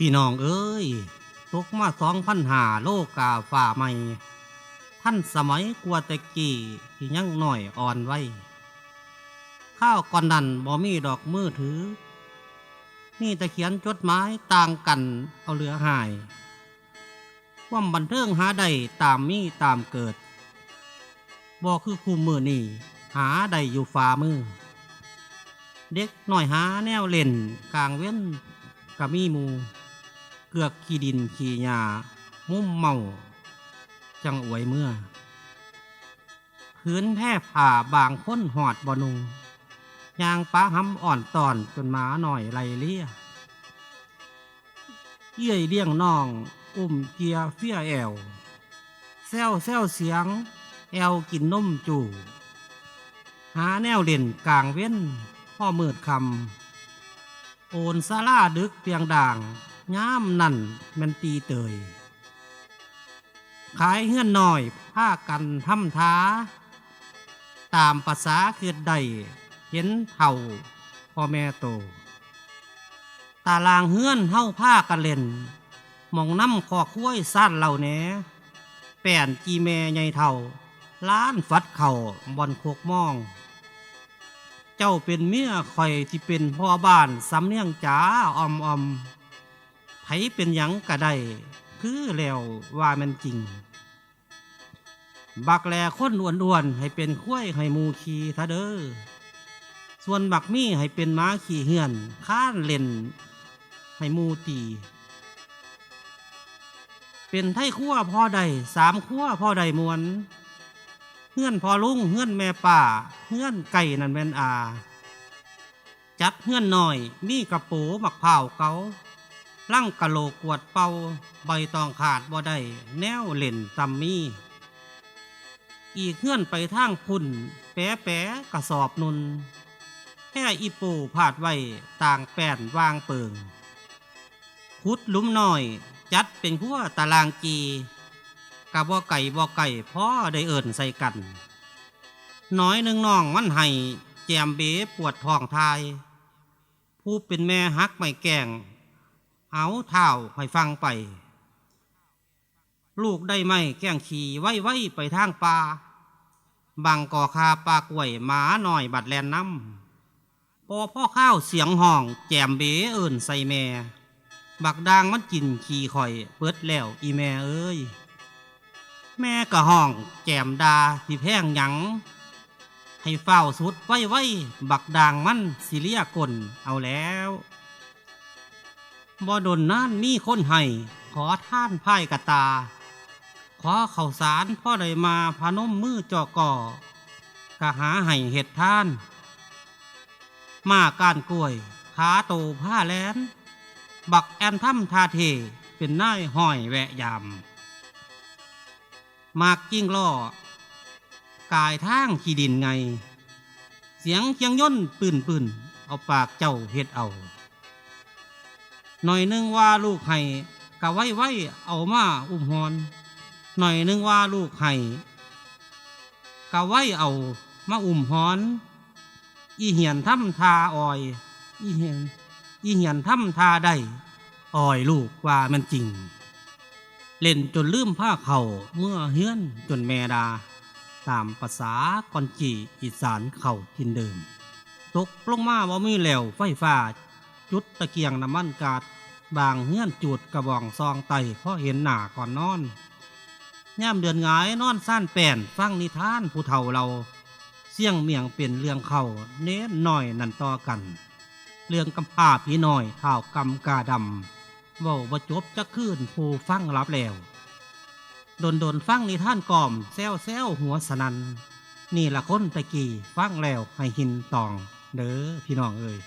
พี่น้องเอ้ย ตกมาสองพันหาโลกาฝ่าใหม่ท่านสมัยกัวต่กี้ที่ยังหน่อยอ่อนไว้ ข้าวก่อนนันบ่มีดอกมือถือ นี่แต่เขียนจดหมายต่างกันเอาเหลือหาย ความบันเทิงหาได้ตามมีตามเกิดบ่คือคู่มือนี่หาได้อยู่ฝ่ามือ เด็กหน่อยหาแนวเล่นกลางเว้นกะมีมู เกือกขี้ดินขี้หญ้ามุ่มเมา จังอวยเมื่อพื้นแพ่ผ่าบางค้นหอดบอนุงยางป้าหำอ่อนตอนจนหมาหน่อยไรเลี่ยเยี่ยเลี้ยงน้อง อุ้มเกียเฟี้ยแอวแซวแซวเสียง แอวกินนมจู่ หาแนวเล่นกลางเว้นพ่อมืดคำโอนซาลาดึกเปียงด่าง ย้ามนั่นมันตีเตย ขายเฮือนหน่อยผ้ากันทำท้า ตามภาษาคือใดเห็นเท่าพ่อแม่โต ตารางเฮือนเฮาผ้ากันเล่นหมองน้ำคอคุ้ยสั้นเหล่าแหนแป่นจีแม่ใหญ่เท่า ล้านฟัดเข่าบอนโคกมอง เจ้าเป็นเมียคอยที่เป็นพ่อบ้านสำเนียงจ๋าออมอม ไผเป็นหยังกะได้ คือแล้วว่ามันจริง บักแลคนอ้วนๆให้เป็นข้วยให้มูขี่ทะเด้อส่วนบักมี่ให้เป็นม้าขี่เหือนข้านเล่น ให้มูตี เป็นไทขั้วพ่อใดสามขั้วพ่อใดมวนเฮือนพอลุงเฮือนแม่ป่าเฮือนไก่นันแมนอา จัดเฮือนหน่อยมีกระปูมักเผาเกา ลั่งกะโหลกวดเป่าใบตองขาดบ่ได้แนวเล่นตำมีอีกเฮื่อนไปทางพุ่น แปะแปะกระสอบนุนแค่อีปูผาดไว้ต่างแป้นวางเปิงขุดลุมหน่อยจัดเป็นขั้วตารางกีกะบ่ไก่บ่ไก่พ่อได้เอิ่นใส่กัน น้อยหนึ่งน้องมันให้แจมเบปวดท้องทาย ผู้เป็นแม่ฮักไม่แกล้ง เอาเท้าให้ฟังไป ลูกได้ไหมแกล้งขี่ไว้ไว้ไปทางป่าบังก่อคาปลากล้วยหมาหน่อยบัดแลนน้ำพอพ่อข้าวเสียงห้องแจมเบเอิ่นใส่แม่ บักดางมันกินขี่ข่อยเปิดแล้วอีแม่เอ้ย แม่กะห้องแจมดาที่แพงหยัง ให้เฝ้าสุดไว้ไว้ บักดางมันสิเลียกลเอาแล้ว บ่ดนนั่นมีคนให้ขอท่านพ่ายกะตา ขอเข่าสารพ่อใดมาพานมมือจอก่อกะหาให้เห็ดท่าน มากานกล้วยขาโตผ้าแลน บักแอนถ้ำทาเทเป็นนายห้อยแวะยำมากกิ้งล่อกายทางขี้ดินไง เสียงเคียงย่นปืนปืนเอาปากเจ้าเฮ็ดเอา หน่อยนึงว่าลูกให้กะไว้ไว้เอามาอุ้มหอนหน่อยนึงว่าลูกให้กะไว้เอามาอุ้มหอน อีเหียนทำทาอ่อย อีเหียนอีเหียนทำทาได้อ่อยลูกว่ามันจริง เล่นจนลืมผ้าเข่าเมื่อเฮือนจนแม่ดา ตามภาษากอนจีอีสานเข่าทินเดิม ตกลงมาว่ามีแล้วไฟฟ้า จุดตะเกียงน้ำมันกาดบางเฮือนจุดกระบองซองไตเพราะเห็นหนาก่อนนอนย่ามเดือนงายนอนสั้นแป่นฟังนิทานผู้เฒ่าเรา เสี่ยงเมียงเปลี่ยนเรื่องเขาเน้นหน่อยนันต่อกัน เรื่องกำพาพี่หน้อยข่าวกำกาดำเว่าบ่จบจะคืนผู้ฟังรับแล้วโดนโดนฟังนิท่านกล่อมแซวแซวหัวสนัน นี่ละคนตะกี้ฟังแล้วให้หินตอง เด้อพี่น้องเอ้ย